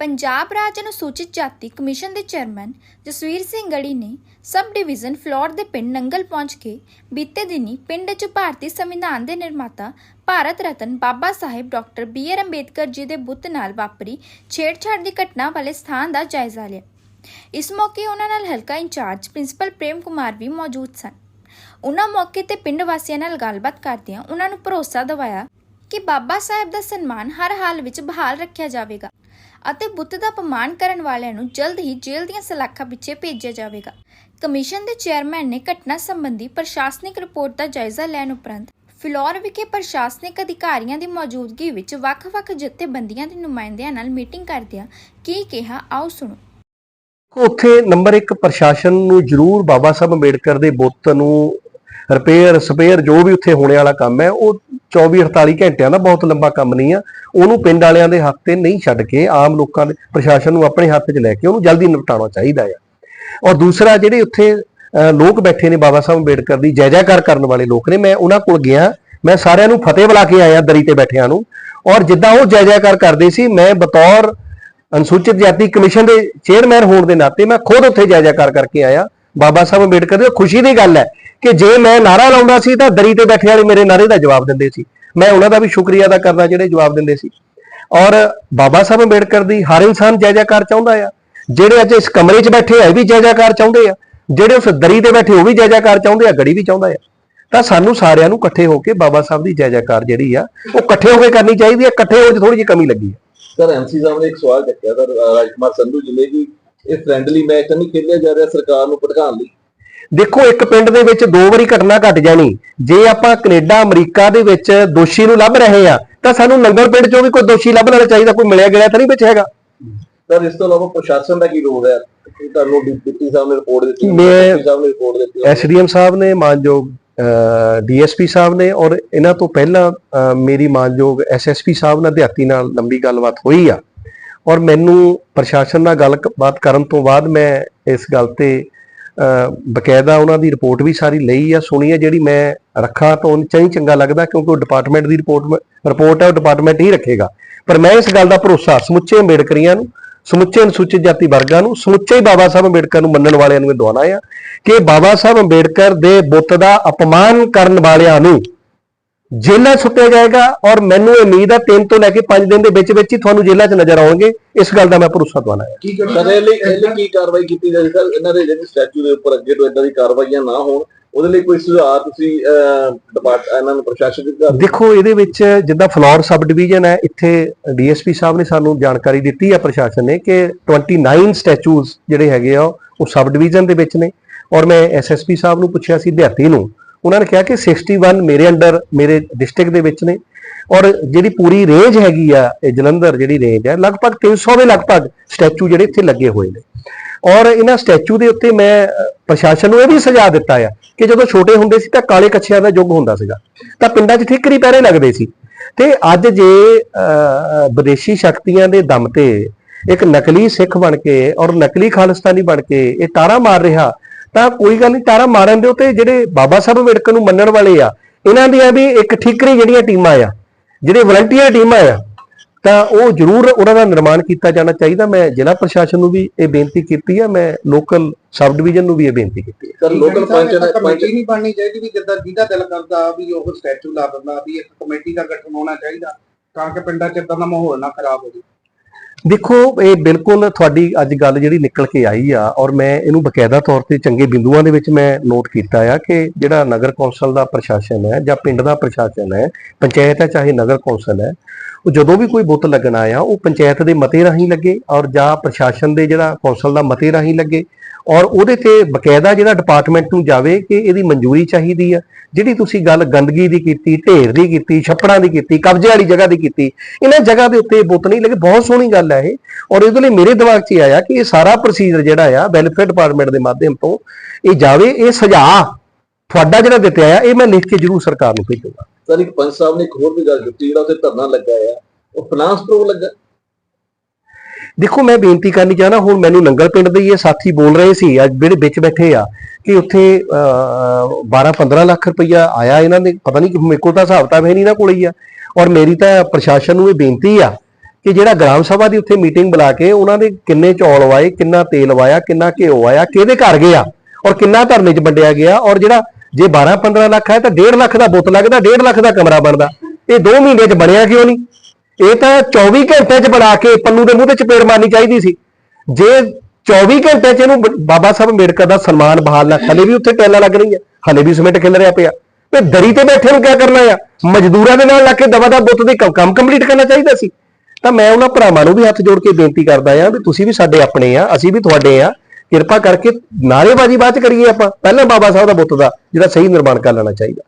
ਪੰਜਾਬ ਰਾਜ ਅਨੁਸੂਚਿਤ ਜਾਤੀ ਕਮਿਸ਼ਨ ਦੇ ਚੇਅਰਮੈਨ ਜਸਵੀਰ ਸਿੰਘ ਗੜੀ ਨੇ ਸਬ ਡਿਵੀਜ਼ਨ ਫਲੋਰ ਦੇ ਪਿੰਡ ਨੰਗਲ ਪਹੁੰਚ ਕੇ ਬੀਤੇ ਦਿਨੀ ਪਿੰਡ 'ਚ ਭਾਰਤੀ ਸੰਵਿਧਾਨ ਦੇ ਨਿਰਮਾਤਾ Bharat Ratna Baba Sahib doctor B R Ambedkar ji ਦੇ ਬੁੱਤ ਨਾਲ ਵਾਪਰੀ ਛੇੜਛਾੜ ਦੀ ਘਟਨਾ ਵਾਲੇ ਸਥਾਨ ਦਾ ਜਾਇਜ਼ਾ ਲਿਆ। ਇਸ ਮੌਕੇ ਉਹਨਾਂ ਨਾਲ ਹਲਕਾ ਇੰਚਾਰਜ ਪ੍ਰਿੰਸੀਪਲ ਪ੍ਰੇਮ ਕੁਮਾਰ ਵੀ ਮੌਜੂਦ ਸਨ। ਉਹਨਾਂ ਮੌਕੇ ਤੇ ਪਿੰਡ ਵਾਸੀਆਂ ਨਾਲ ਗੱਲਬਾਤ ਕਰਦਿਆਂ ਉਹਨਾਂ ਨੂੰ ਭਰੋਸਾ ਦਿਵਾਇਆ ਕਿ ਬਾਬਾ ਸਾਹਿਬ ਦਾ ਸਨਮਾਨ ਹਰ ਹਾਲ ਵਿੱਚ ਬਹਾਲ ਰੱਖਿਆ ਜਾਵੇਗਾ। ਅਤੇ ਬੁੱਤ ਦਾ ਅਪਮਾਨ ਕਰਨ ਵਾਲਿਆਂ ਨੂੰ ਜਲਦ ਹੀ ਜੇਲ੍ਹ ਦੀਆਂ ਸਲਾਖਾਂ ਪਿੱਛੇ ਭੇਜਿਆ ਜਾਵੇਗਾ। ਕਮਿਸ਼ਨ ਦੇ ਚੇਅਰਮੈਨ ਨੇ ਘਟਨਾ ਸੰਬੰਧੀ ਪ੍ਰਸ਼ਾਸਨਿਕ ਰਿਪੋਰਟ ਦਾ ਜਾਇਜ਼ਾ ਲੈਣ ਉਪਰੰਤ ਫਿਲੌਰ ਵਿਖੇ ਪ੍ਰਸ਼ਾਸਨਿਕ ਅਧਿਕਾਰੀਆਂ ਦੀ ਮੌਜੂਦਗੀ ਵਿੱਚ ਵੱਖ-ਵੱਖ ਜਥੇਬੰਦੀਆਂ ਦੇ ਨੁਮਾਇੰਦਿਆਂ ਨਾਲ ਮੀਟਿੰਗ ਕਰਦਿਆਂ ਕੀ ਕਿਹਾ, ਆਓ ਸੁਣੋ। ਉੱਥੇ ਨੰਬਰ 1 ਪ੍ਰਸ਼ਾਸਨ ਨੂੰ ਜ਼ਰੂਰ ਬਾਬਾ ਸਾਹਿਬ ਅੰਬੇਡਕਰ ਦੇ ਬੁੱਤ ਨੂੰ ਰਿਪੇਅਰ ਸਪੇਅਰ ਜੋ ਵੀ ਉੱਥੇ ਹੋਣੇ ਵਾਲਾ ਕੰਮ ਹੈ, ਉਹ 24 48 ਘੰਟਿਆਂ ਦਾ ਬਹੁਤ ਲੰਬਾ ਕੰਮ ਨਹੀਂ ਆ। ਉਹਨੂੰ ਪਿੰਡ ਵਾਲਿਆਂ ਦੇ ਹੱਥ ਤੇ ਨਹੀਂ ਛੱਡ ਕੇ ਆਮ ਲੋਕਾਂ ਦੇ ਪ੍ਰਸ਼ਾਸਨ ਨੂੰ ਆਪਣੇ ਹੱਥ 'ਚ ਲੈ ਕੇ ਉਹਨੂੰ ਜਲਦੀ ਨਿਪਟਾਉਣਾ ਚਾਹੀਦਾ ਆ। ਔਰ ਦੂਸਰਾ, ਜਿਹੜੇ ਉੱਥੇ ਲੋਕ ਬੈਠੇ ਨੇ ਬਾਬਾ ਸਾਹਿਬ ਅੰਬੇਡਕਰ ਦੀ, ਜੈ ਜੈਕਾਰ ਕਰਨ ਵਾਲੇ ਲੋਕ ਨੇ, ਮੈਂ ਉਹਨਾਂ ਕੋਲ ਗਿਆ। ਮੈਂ ਸਾਰਿਆਂ ਨੂੰ ਫਤਿਹ ਬੁਲਾ ਕੇ ਆਇਆ ਦਰੀ ਤੇ ਬੈਠਿਆਂ ਨੂੰ। ਔਰ ਜਿੱਦਾਂ ਉਹ ਜੈ ਜੈਕਾਰ ਕਰਦੇ ਸੀ, ਮੈਂ ਬਤੌਰ ਅਨੁਸੂਚਿਤ ਜਾਤੀ ਕਮਿਸ਼ਨ ਦੇ ਚੇਅਰਮੈਨ ਹੋਣ ਦੇ ਨਾਤੇ ਮੈਂ ਖੁਦ ਉੱਥੇ ਜੈ ਜੈਕਾਰ ਕਰਕੇ ਆਇਆ। ਬਾਬਾ ਸਾਹਿਬ ਅੰਬੇਡਕਰ ਦੀ ਖੁਸ਼ੀ ਦੀ ਗੱਲ ਹੈ ਕਿ ਜੇ ਮੈਂ ਨਾਰਾ ਲਾਉਂਦਾ ਸੀ ਤਾਂ ਦਰੀ ਤੇ ਬੈਠੇ ਵਾਲੇ ਮੇਰੇ ਨਾਰੇ ਦਾ ਜਵਾਬ ਦਿੰਦੇ ਸੀ। ਮੈਂ ਉਹਨਾਂ ਦਾ ਵੀ ਸ਼ੁਕਰੀਆ ਅਦਾ ਕਰਦਾ ਜਿਹੜੇ ਜਵਾਬ ਦਿੰਦੇ ਸੀ। ਔਰ ਬਾਬਾ ਸਾਹਿਬ ਅੰਬੇਡਕਰ ਦੀ ਹਰ ਇਨਸਾਨ ਜੈ ਜੈਕਾਰ ਚਾਹੁੰਦਾ ਆ। ਜਿਹੜੇ ਅੱਜ ਇਸ ਕਮਰੇ 'ਚ ਬੈਠੇ ਆ ਵੀ ਜੈ ਜੈਕਾਰ ਚਾਹੁੰਦੇ ਆ। ਜਿਹੜੇ ਉਸ ਦਰੀ ਤੇ ਬੈਠੇ, ਉਹ ਵੀ ਜੈ ਜੈਕਾਰ ਚਾਹੁੰਦੇ ਆ, ਗੜੀ ਵੀ ਚਾਹੁੰਦਾ ਆ। ਤਾਂ ਸਾਨੂੰ ਸਾਰਿਆਂ ਨੂੰ ਇਕੱਠੇ ਹੋ ਕੇ ਬਾਬਾ ਸਾਹਿਬ ਦੀ ਜੈ ਜੈਕਾਰ ਜਿਹੜੀ ਆ, ਉਹ ਇਕੱਠੇ ਹੋ ਕੇ ਕਰਨੀ ਚਾਹੀਦੀ ਹੈ ਇਕੱਠੇ ਹੋਣ 'ਚ ਥੋੜੀ ਜਿਹੀ ਕਮੀ ਲੱਗੀ ਆ। ਸਰ ਐਮਸੀ ਸਾਹਿਬ ਨੇ ਇੱਕ ਸਵਾਲ ਚੱਕਿਆ। ਸਰ, ਰਾਜਕੁਮਾਰ ਸੰਧੂ ਜੀ ਕਿ ਇਹ ਫ੍ਰੈਂਡਲੀ ਮੈਚ ਤਾਂ ਨਹੀਂ ਖੇਡਿਆ ਜਾ ਰਿਹਾ ਸਰਕਾਰ ਨੂੰ ਭੜਕਾਉਣ ਲਈ? ਦੇਖੋ ਇੱਕ ਪਿੰਡ ਦੇ ਵਿੱਚ ਦੋ ਵਾਰੀ ਘਟਨਾ ਘਟ ਜਾਣੀ। ਜੇ ਆਪਾਂ ਕੈਨੇਡਾ ਅਮਰੀਕਾ ਦੇ ਵਿੱਚ ਦੋਸ਼ੀ ਨੂੰ ਲੱਭ ਰਹੇ ਆ ਤਾਂ ਸਾਨੂੰ ਨੰਗਲ ਪਿੰਡ ਚੋਂ ਵੀ ਕੋਈ ਦੋਸ਼ੀ ਲੱਭ ਲੈਣਾ ਚਾਹੀਦਾ ਕੋਈ ਮਿਲਿਆ ਗਿਆ ਤਾਂ ਨਹੀਂ ਵਿੱਚ ਹੈਗਾ। ਸਰ ਇਸ ਤੋਂ ਇਲਾਵਾ ਪ੍ਰਸ਼ਾਸਨ ਦਾ ਕੀ ਰੋਲ ਹੈ? ਤੁਹਾਨੂੰ ਡਿਪਟੀ ਸਾਹਿਬ ਨੇ ਰਿਪੋਰਟ ਦਿੱਤੀ ਮੈਂ- ਸਾਹਿਬ ਨੇ ਰਿਪੋਰਟ ਦਿੱਤੀ ਐਸਡੀਐਮ ਸਾਹਿਬ ਨੇ ਮਾਨਯੋਗ ਡੀਐਸਪੀ ਸਾਹਿਬ ਨੇ ਔਰ ਇਹਨਾਂ ਤੋਂ ਪਹਿਲਾਂ ਮੇਰੀ ਮਾਨਯੋਗ ਐਸਐਸਪੀ ਸਾਹਿਬ ਨਾਲ ਦਿਹਾਤੀ ਨਾਲ ਲੰਬੀ ਗੱਲਬਾਤ ਹੋਈ ਆ। ਔਰ ਮੈਨੂੰ ਪ੍ਰਸ਼ਾਸਨ ਨਾਲ ਗੱਲਬਾਤ ਕਰਨ ਤੋਂ ਬਾਅਦ ਮੈਂ ਇਸ ਗੱਲ ਤੇ ਬਕਾਇਦਾ ਉਹਨਾਂ ਦੀ ਰਿਪੋਰਟ ਵੀ ਸਾਰੀ ਲਈ ਆ, ਸੁਣੀ ਆ, ਜਿਹੜੀ ਮੈਂ ਰੱਖਾਂ ਤਾਂ ਉਹ ਚਾਹੀ ਚੰਗਾ ਲੱਗਦਾ ਕਿਉਂਕਿ ਉਹ ਡਿਪਾਰਟਮੈਂਟ ਦੀ ਰਿਪੋਰਟ ਰਿਪੋਰਟ ਹੈ ਉਹ ਡਿਪਾਰਟਮੈਂਟ ਹੀ ਰੱਖੇਗਾ। ਪਰ ਮੈਂ ਇਸ ਗੱਲ ਦਾ ਭਰੋਸਾ ਸਮੁੱਚੇ ਅੰਬੇਡਕਰੀਆਂ ਨੂੰ, ਸਮੁੱਚੇ ਅਨੁਸੂਚਿਤ ਜਾਤੀ ਵਰਗਾਂ ਨੂੰ, ਸਮੁੱਚੇ ਹੀ ਬਾਬਾ ਸਾਹਿਬ ਅੰਬੇਡਕਰ ਨੂੰ ਮੰਨਣ ਵਾਲਿਆਂ ਨੂੰ ਇਹ ਦਵਾਉਣਾ ਆ ਕਿ ਬਾਬਾ ਸਾਹਿਬ ਅੰਬੇਡਕਰ ਦੇ ਬੁੱਤ ਦਾ ਅਪਮਾਨ ਕਰਨ ਵਾਲਿਆਂ ਨੂੰ ਜੇਲ੍ਹਾਂ ਸੁੱਟਿਆ ਜਾਏਗਾ ਔਰ ਮੈਨੂੰ ਉਮੀਦ ਹੈ 3 ਤੋਂ ਲੈ ਕੇ 5 ਦਿਨ ਦੇ ਵਿੱਚ ਵਿੱਚ ਹੀ ਤੁਹਾਨੂੰ ਜੇਲ੍ਹਾਂ 'ਚ ਨਜ਼ਰ ਆਉਣਗੇ। ਇਸ ਗੱਲ ਦਾ ਮੈਂ ਭਰੋਸਾ ਦਵਾਉਣਾ ਹੈ। ਕੀ ਇਹ ਲਈ ਇਹ ਲਈ ਕੀ ਕਾਰਵਾਈ ਕੀਤੀ ਜਾਏ ਸਰ ਇਹਨਾਂ ਦੇ ਜਿਹੜੇ ਸਟੈਚੂ ਦੇ ਉੱਪਰ ਅੱਗੇ ਤੋਂ ਇਦਾਂ ਦੀ ਕਾਰਵਾਈਆਂ ਨਾ ਹੋਣ ਉਹਦੇ ਲਈ ਕੋਈ ਸੁਝਾਅ ਤੁਸੀਂ ਡਿਪਾਰਟ ਇਹਨਾਂ ਨੂੰ ਪ੍ਰਸ਼ਾਸਨ ਦੇ ਦੇਖੋ ਇਹਦੇ ਵਿੱਚ ਜਿੱਦਾਂ ਫਲੋਰ ਸਬ ਡਿਵੀਜ਼ਨ ਹੈ ਇੱਥੇ ਡੀਐਸਪੀ ਸਾਹਿਬ ਨੇ ਸਾਨੂੰ ਜਾਣਕਾਰੀ ਦਿੱਤੀ ਹੈ ਪ੍ਰਸ਼ਾਸਨ ਨੇ ਕਿ 29 ਸਟੈਚੂਜ਼ ਜਿਹੜੇ ਹੈਗੇ ਆ ਉਹ ਸਬ ਡਿਵੀਜ਼ਨ ਦੇ ਵਿੱਚ ਨੇ। ਔਰ ਮੈਂ ਐਸਐਸਪੀ ਸਾਹਿਬ ਨੂੰ ਪੁੱਛਿਆ ਸੀ ਦਿਹਾਤੀ ਨੂੰ ਉਹਨਾਂ ਨੇ ਕਿਹਾ ਕਿ 61 ਮੇਰੇ ਅੰਡਰ, ਮੇਰੇ ਡਿਸਟ੍ਰਿਕਟ ਦੇ ਵਿੱਚ ਨੇ। ਔਰ ਜਿਹੜੀ ਪੂਰੀ ਰੇਂਜ ਹੈਗੀ ਆ, ਇਹ ਜਲੰਧਰ ਜਿਹੜੀ ਰੇਂਜ ਹੈ ਲਗਭਗ 300 ਦੇ ਲਗਭਗ ਸਟੈਚੂ ਜਿਹੜੇ ਇੱਥੇ ਲੱਗੇ ਹੋਏ ਨੇ। ਔਰ ਇਹਨਾਂ ਸਟੈਚੂ ਦੇ ਉੱਤੇ ਮੈਂ ਪ੍ਰਸ਼ਾਸਨ ਨੂੰ ਇਹ ਵੀ ਸੁਝਾਅ ਦਿੱਤਾ ਆ ਕਿ ਜਦੋਂ ਛੋਟੇ ਹੁੰਦੇ ਸੀ ਤਾਂ ਕਾਲੇ ਕੱਛਿਆਂ ਦਾ ਯੁੱਗ ਹੁੰਦਾ ਸੀਗਾ। ਤਾਂ ਪਿੰਡਾਂ 'ਚ ਠੀਕਰੀ ਪਹਿਰੇ ਲੱਗਦੇ ਸੀ। ਤੇ ਅੱਜ ਜੇ ਵਿਦੇਸ਼ੀ ਸ਼ਕਤੀਆਂ ਦੇ ਦਮ ਤੇ ਇੱਕ ਨਕਲੀ ਸਿੱਖ ਬਣ ਕੇ ਔਰ ਨਕਲੀ ਖਾਲਿਸਤਾਨੀ ਬਣ ਕੇ ਇਹ ਤਾਰਾ ਮਾਰ ਰਿਹਾ ਤਾਂ ਕੋਈ ਗੱਲ ਨਹੀਂ ਤਾਰਾ ਮਾਰਨ ਦੇ ਉੱਤੇ ਜਿਹੜੇ ਬਾਬਾ ਸਾਹਿਬ ਅੰਬੇਡਕਰ ਨੂੰ ਮੰਨਣ ਵਾਲੇ ਆ ਇਹਨਾਂ ਦੀਆਂ ਵੀ ਇੱਕ ਠਿਕਰੀ ਜਿਹੜੀਆਂ ਟੀਮਾਂ ਆ ਜਿਹੜੇ ਵਲੰਟੀਅਰ ਟੀਮਾਂ ਆ ਤਾਂ ਉਹ ਜ਼ਰੂਰ ਉਹਨਾਂ ਦਾ ਨਿਰਮਾਣ ਕੀਤਾ ਜਾਣਾ ਚਾਹੀਦਾ। ਮੈਂ ਜ਼ਿਲ੍ਹਾ ਪ੍ਰਸ਼ਾਸਨ ਨੂੰ ਵੀ ਇਹ ਬੇਨਤੀ ਕੀਤੀ ਹੈ ਮੈਂ ਲੋਕਲ ਸਬ ਡਿਵੀਜ਼ਨ ਨੂੰ ਵੀ ਇਹ ਬੇਨਤੀ ਕੀਤੀ ਹੈ ਸਰ ਲੋਕਲ ਪੰਚ ਪੰਚ ਕਮੇਟੀ ਨਹੀਂ ਬਣਨੀ ਚਾਹੀਦੀ ਵੀ ਜਿੱਦਾਂ ਜਿਹਦਾ ਦਿਲ ਕਰਦਾ ਵੀ ਉਹ ਸਟੈਚੂ ਲਾ ਦਿੰਦਾ ਵੀ ਇੱਕ ਕਮੇਟੀ ਦਾ ਗਠਨ ਹੋਣਾ ਚਾਹੀਦਾ ਤਾਂ ਕਿ ਪਿੰਡਾਂ 'ਚ ਇਦਾਂ ਦਾ ਮਾਹੌਲ ਨਾ ਖਰਾਬ ਹੋ ਜਾਵੇ ਦੇਖੋ, ਇਹ ਬਿਲਕੁਲ ਤੁਹਾਡੀ ਅੱਜ ਗੱਲ ਜਿਹੜੀ ਨਿਕਲ ਕੇ ਆਈ ਆ, ਔਰ ਮੈਂ ਇਹਨੂੰ ਬਕਾਇਦਾ ਤੌਰ ਤੇ ਚੰਗੇ ਬਿੰਦੂਆਂ ਦੇ ਵਿੱਚ ਮੈਂ ਨੋਟ ਕੀਤਾ ਆ ਕਿ ਜਿਹੜਾ ਨਗਰ ਕੌਂਸਲ ਦਾ ਪ੍ਰਸ਼ਾਸਨ ਹੈ ਜਾਂ ਪਿੰਡ ਦਾ ਪ੍ਰਸ਼ਾਸਨ ਹੈ, ਪੰਚਾਇਤ ਹੈ ਚਾਹੇ ਨਗਰ ਕੌਂਸਲ ਹੈ, ਉਹ ਜਦੋਂ ਵੀ ਕੋਈ ਬੁੱਤ ਲੱਗਣਾ ਆ ਉਹ ਪੰਚਾਇਤ ਦੇ ਮਤੇ ਰਾਹੀਂ ਲੱਗੇ ਔਰ ਜਾਂ ਪ੍ਰਸ਼ਾਸਨ ਦੇ ਜਿਹੜਾ ਕੌਂਸਲ ਦਾ ਮਤੇ ਰਾਹੀਂ ਲੱਗੇ। ਔਰ ਉਹਦੇ ਤੇ ਬਕਾਇਦਾ ਜਿਹੜਾ ਡਿਪਾਰਟਮੈਂਟ ਨੂੰ ਜਾਵੇ ਕਿ ਇਹਦੀ ਮਨਜ਼ੂਰੀ ਚਾਹੀਦੀ ਆ। ਜਿਹੜੀ ਤੁਸੀਂ ਗੱਲ ਗੰਦਗੀ ਦੀ ਕੀਤੀ, ਢੇਰ ਦੀ ਕੀਤੀ, ਛੱਪੜਾਂ ਦੀ ਕੀਤੀ, ਕਬਜ਼ੇ ਵਾਲੀ ਜਗ੍ਹਾ ਦੀ ਕੀਤੀ, ਇਹਨਾਂ ਜਗ੍ਹਾ ਦੇ ਉੱਤੇ ਬੁੱਤ ਨਹੀਂ ਲੱਗੇ। ਬਹੁਤ ਸੋਹਣੀ ਗੱਲ ਹੈ ਇਹ। ਔਰ ਇਹਦੇ ਲਈ ਮੇਰੇ ਦਿਮਾਗ 'ਚ ਇਹ ਆਇਆ ਕਿ ਇਹ ਸਾਰਾ ਪ੍ਰੋਸੀਜਰ ਜਿਹੜਾ ਆ ਵੈਲਫੇਅਰ ਡਿਪਾਰਟਮੈਂਟ ਦੇ ਮਾਧਿਅਮ ਤੋਂ, ਇਹ ਜਾਵੇ, ਇਹ ਸੁਝਾਅ ਤੁਹਾਡਾ ਜਿਹੜਾ ਦਿੱਤਾ ਆ, ਇਹ ਮੈਂ ਲਿਖ ਕੇ ਜ਼ਰੂਰ ਸਰਕਾਰ ਨੂੰ ਭੇਜੂਗਾ। ਸਰ, ਇੱਕ ਪੰਚ ਸਾਹਿਬ ਨੇ ਇੱਕ ਹੋਰ ਵੀ ਗੱਲ ਦਿੱਤੀ, ਜਿਹੜਾ ਉੱਥੇ ਧਰਨਾ ਲੱਗਾ ਆ। ਉਹ ਫਾਈਨਾਂਸ ਪ੍ਰੋ ਲੱਗਾ। ਦੇਖੋ, ਮੈਂ ਬੇਨਤੀ ਕਰਨੀ ਚਾਹਨਾ ਹੁਣ ਮੈਨੂੰ ਨੰਗਲ ਪਿੰਡ ਦੇ ਹੀ ਇਹ ਸਾਥੀ ਬੋਲ ਰਹੇ ਸੀ, ਅੱਜ ਜਿਹੜੇ ਵਿੱਚ ਬੈਠੇ ਆ, ਕਿ ਉੱਥੇ 12-15 ਲੱਖ ਰੁਪਈਆ ਆਇਆ ਇਹਨਾਂ ਦੇ ਪਤਾ ਨਹੀਂ ਕਿ ਮੇਰੇ ਕੋਲ ਤਾਂ ਹਿਸਾਬ ਤਾਂ ਹੈ ਨਹੀਂ ਨਾ ਕੋਲ ਹੀ ਆ। ਔਰ ਮੇਰੀ ਤਾਂ ਪ੍ਰਸ਼ਾਸਨ ਨੂੰ ਇਹ ਬੇਨਤੀ ਆ ਕਿ ਜਿਹੜਾ ਗ੍ਰਾਮ ਸਭਾ ਦੀ ਉੱਥੇ ਮੀਟਿੰਗ ਬੁਲਾ ਕੇ ਉਹਨਾਂ ਦੇ ਕਿੰਨੇ ਚੌਲ ਵਾਏ, ਕਿੰਨਾ ਤੇਲ ਵਾਇਆ, ਕਿੰਨਾ ਘਿਓ ਆਇਆ ਕਿਹਦੇ ਘਰ ਗਿਆ, ਔਰ ਕਿੰਨਾ ਧਰਨੇ 'ਚ ਵੰਡਿਆ ਗਿਆ, ਔਰ ਜਿਹੜਾ ਜੇ 12 15 ਲੱਖ ਹੈ ਤਾਂ 1.5 ਲੱਖ ਦਾ ਬੁੱਤ ਲੱਗਦਾ 1.5 ਲੱਖ ਦਾ ਕਮਰਾ ਬਣਦਾ। ਇਹ 2 ਮਹੀਨੇ 'ਚ ਬਣਿਆ ਕਿਉਂ ਨਹੀਂ? ਇਹ ਤਾਂ 24 ਘੰਟੇ 'ਚ ਬਣਾ ਕੇ ਪੰਨੂ ਦੇ ਮੂੰਹ ਤੇ ਚਪੇੜ ਮਾਰਨੀ ਚਾਹੀਦੀ ਸੀ। ਜੇ 24 ਘੰਟੇ 'ਚ ਇਹਨੂੰ ਬ- ਬਾਬਾ ਸਾਹਿਬ ਅੰਬੇਡਕਰ ਦਾ ਸਨਮਾਨ ਬਹਾਲਣਾ ਹਲੇ ਵੀ ਉੱਥੇ ਟੈਲਾਂ ਲੱਗ ਰਹੀਆਂ, ਹਲੇ ਵੀ ਸਿਮੈਂਟ ਖਿਲ ਰਿਹਾ ਪਿਆ। ਤੇ ਦਰੀ ਤੇ ਬੈਠੇ ਨੂੰ ਕੀ ਕਰਨਾ ਆ? ਮਜ਼ਦੂਰਾਂ ਦੇ ਨਾਲ ਲੱਗ ਕੇ ਦਵਾ ਦਾ ਬੁੱਤ ਦੇ ਕੰਮ ਕੰਪਲੀਟ ਕਰਨਾ ਚਾਹੀਦਾ ਸੀ। ਤਾਂ ਮੈਂ ਉਹਨਾਂ ਭਰਾਵਾਂ ਨੂੰ ਵੀ ਹੱਥ ਜੋੜ ਕੇ ਬੇਨਤੀ ਕਰਦਾ ਆ ਵੀ ਤੁਸੀਂ ਵੀ ਸਾਡੇ ਆਪਣੇ ਆ, ਅਸੀਂ ਵੀ ਤੁਹਾਡੇ ਆ। ਕਿਰਪਾ ਕਰਕੇ ਨਾਅਰੇਬਾਜ਼ੀ ਬਾਅਦ ਚ ਕਰੀਏ ਆਪਾਂ। ਪਹਿਲਾਂ ਬਾਬਾ ਸਾਹਿਬ ਦਾ ਬੁੱਤ ਦਾ, ਜਿਹੜਾ ਸਹੀ ਨਿਰਮਾਣ ਕਰ ਲੈਣਾ ਚਾਹੀਦਾ।